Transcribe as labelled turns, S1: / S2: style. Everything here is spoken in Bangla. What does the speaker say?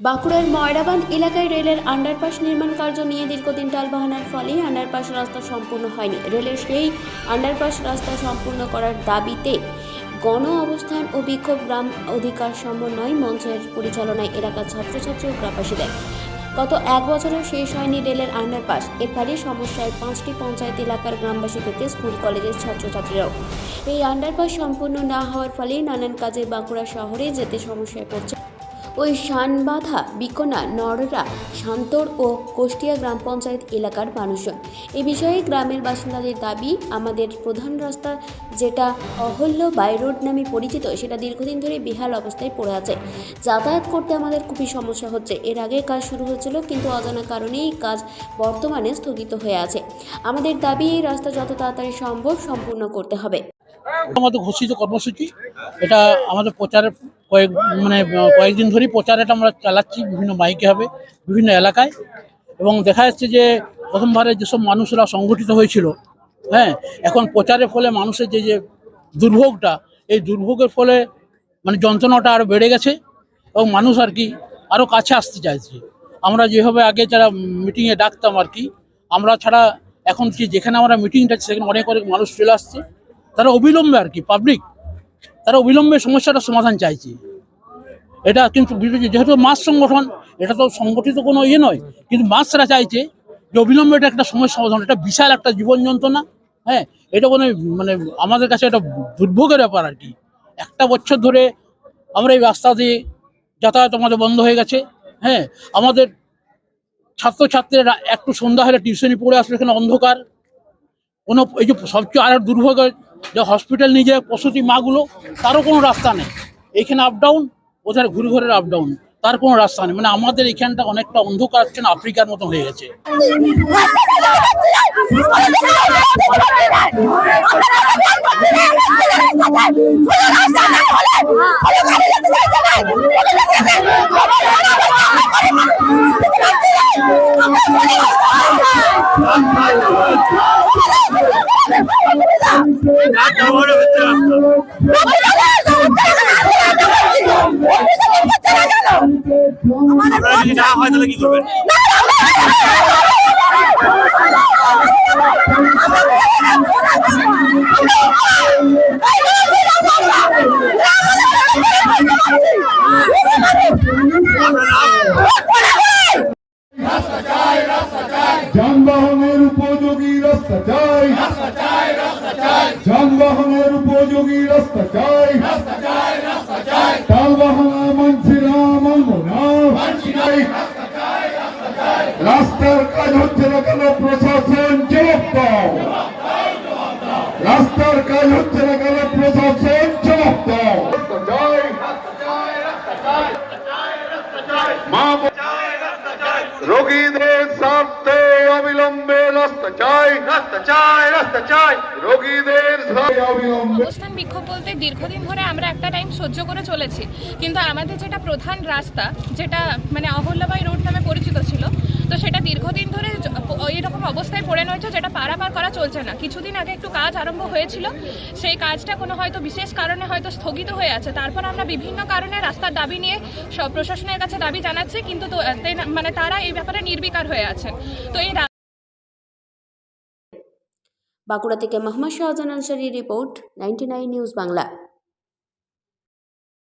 S1: বাঁকুড়ার ময়রাবান এলাকায় রেলের আন্ডারপাস নির্মাণ কার্য নিয়ে দীর্ঘদিন টালবাহানার ফলে আন্ডারপাস রাস্তা সম্পূর্ণ হয়নি। রেলের সেই আন্ডারপাস রাস্তা সম্পূর্ণ করার দাবিতে গণ অবস্থান ও বিক্ষোভ গ্রাম অধিকার সমন্বয় মঞ্চের পরিচালনায় এলাকার ছাত্রছাত্রী ও গ্রামবাসীদের। গত এক বছরেও শেষ হয়নি রেলের আন্ডারপাস। এর ফলে সমস্যায় পাঁচটি পঞ্চায়েত এলাকার গ্রামবাসী থেকে স্কুল, কলেজের ছাত্রছাত্রীরাও। এই আন্ডারপাস সম্পূর্ণ না হওয়ার ফলে নানান কাজে বাঁকুড়া শহরে যেতে সমস্যায় পড়ছে ওই শানবাধা বিকোনা, নররা শান্তর ও কোষ্টিয়া গ্রাম পঞ্চায়েত এলাকার মানুষজন। এ বিষয়ে গ্রামের বাসিন্দাদের দাবি, আমাদের প্রধান রাস্তা যেটা অহল্য বাই রোড নামে পরিচিত, সেটা দীর্ঘদিন ধরে বেহাল অবস্থায় পড়ে আছে। যাতায়াত করতে আমাদের খুবই সমস্যা হচ্ছে। এর আগে কাজ শুরু হয়েছিল, কিন্তু অজানা কারণে এই কাজ বর্তমানে স্থগিত হয়ে আছে। আমাদের দাবি, এই রাস্তা যত তাড়াতাড়ি সম্ভব সম্পূর্ণ করতে হবে।
S2: আমাদের ঘোষিত কর্মসূচি। এটা আমাদের প্রচারের কয়েক মানে কয়েকদিন ধরেই প্রচার এটা আমরা চালাচ্ছি বিভিন্ন মাইকে হবে, বিভিন্ন এলাকায়। এবং দেখা যাচ্ছে যে প্রথমবারে যেসব মানুষরা সংগঠিত হয়েছিল হ্যাঁ এখন প্রচারের ফলে মানুষের যে যে দুর্ভোগটা, এই দুর্ভোগের ফলে মানে যন্ত্রণাটা আরও বেড়ে গেছে এবং মানুষ আর কি আরও কাছে আসতে চাইছে। আমরা যেভাবে আগে যারা মিটিংয়ে ডাকতাম আর কি, আমরা ছাড়া এখন কি যেখানে আমরা মিটিং ডাকছি সেখানে অনেক অনেক মানুষ চলে আসছে। তারা অবিলম্বে আর কি পাবলিক তারা অবিলম্বে সমস্যাটার সমাধান চাইছে। এটা কিন্তু যেহেতু মাস সংগঠন, এটা তো সংগঠিত কোনো ইয়ে নয়, কিন্তু মাসরা চাইছে যে অবিলম্বে এটা একটা সমস্যা সমাধান, এটা বিশাল একটা জীবন যন্ত্রণা হ্যাঁ এটা কোনো মানে আমাদের কাছে একটা দুর্ভোগের ব্যাপার আর কি। একটা বছর ধরে আমরা এই রাস্তা দিয়ে যাতায়াত আমাদের বন্ধ হয়ে গেছে হ্যাঁ আমাদের ছাত্রছাত্রীরা একটু সন্ধ্যা হলে টিউশনি পড়ে আসলে এখানে অন্ধকার কোনো এই যে সবচেয়ে আরও দুর্ভোগ যে হসপিটাল নিয়ে যায় প্রসূতি মাগুলো তারও কোনো রাস্তা নেই এইখানে আপ ডাউন ওদের ঘুরে ঘুরে আপ ডাউন তার কোনো রাস্তা নেই মানে আমাদের এখানটা অনেকটা অন্ধকার হচ্ছে না আফ্রিকার মতো হয়ে গেছে
S3: আপনারা যদি না হয় তাহলে কি করবেন?
S4: উপযোগী রাস্তা চাই যানবাহনের উপযোগী রাস্তা চাই। টালবাহানা মানছি না মানব না। রাস্তার কাজ হচ্ছে না কেন? প্রশাসন জবাব দাও। রাস্তার কাজ হচ্ছে না কেন? প্রশাসন জবাব দাও। মা
S5: অবস্থান বিক্ষোভ বলতে দীর্ঘদিন ধরে আমরা একটা টাইম সহ্য করে চলেছি। কিন্তু আমাদের যেটা প্রধান রাস্তা, যেটা মানে অহল্যাবাই রোড নামে পরিচিত ছিল, তো সেটা দীর্ঘদিন ধরে এইরকম অবস্থায় পড়ে রয়েছে যেটা পারাপার করা চলছে না। কিছুদিন আগে একটু কাজ আরম্ভ হয়েছিল, সেই কাজটা কোনো হয়তো বিশেষ কারণে হয়তো স্থগিত হয়ে আছে। তারপর আমরা বিভিন্ন কারণে রাস্তার দাবি নিয়ে সব প্রশাসনের কাছে দাবি জানাচ্ছি, কিন্তু মানে তারা এই ব্যাপারে নির্বিকার হয়ে আছেন। তো এই
S1: বাঁকুড়া থেকে Mohammad Shahjan Ansari report ninety news Bangla.